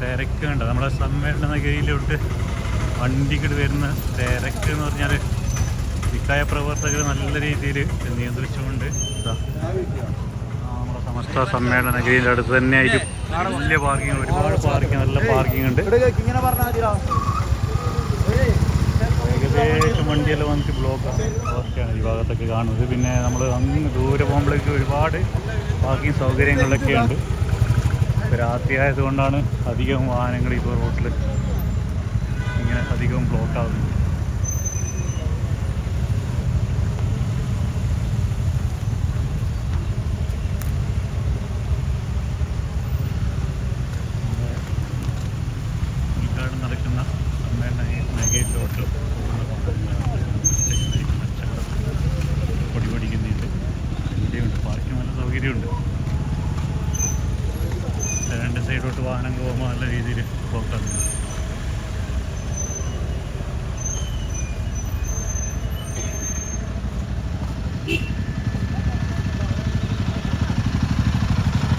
തിരക്കുണ്ട്. നമ്മുടെ സമ്മേളന നഗരിയിലോട്ട് വണ്ടികൾ വരുന്ന തിരക്ക് എന്ന് പറഞ്ഞാൽ വിക്കായ പ്രവർത്തകർ നല്ല രീതിയിൽ നിയന്ത്രിച്ചുകൊണ്ട് നമ്മുടെ സമസ്ത സമ്മേളന നഗരിയുടെ അടുത്ത് തന്നെ ആയിട്ട് വലിയ പാർക്കിംഗ് ഒരുപാട് പാർക്കിംഗ് നല്ല പാർക്കിംഗ് ഉണ്ട്. ഏകദേശം വണ്ടിയെല്ലാം വന്നിട്ട് ബ്ലോക്കാണ് ഓക്കെയാണ് ഈ ഭാഗത്തൊക്കെ കാണുന്നത്. പിന്നെ നമ്മൾ അങ്ങ് ദൂരെ പോകുമ്പോഴേക്ക് ഒരുപാട് പാർക്കിംഗ് സൗകര്യങ്ങളൊക്കെ ഉണ്ട്. രാത്രി ആയതുകൊണ്ടാണ് അധികം വാഹനങ്ങൾ ഇപ്പോൾ റോട്ടിൽ ഇങ്ങനെ അധികം ബ്ലോക്ക് ആകുന്നത് നടക്കുന്ന മേഖലയിലോട്ട് പൊടി പൊടിക്കുന്നുണ്ട് ഇവിടെയുണ്ട്. പാർക്കിംഗ് നല്ല സൗകര്യമുണ്ട്. സൈഡോട്ട് വാഹനങ്ങൾ പോകുമ്പോൾ നല്ല രീതിയിൽ ബ്ലോക്കാകുന്നു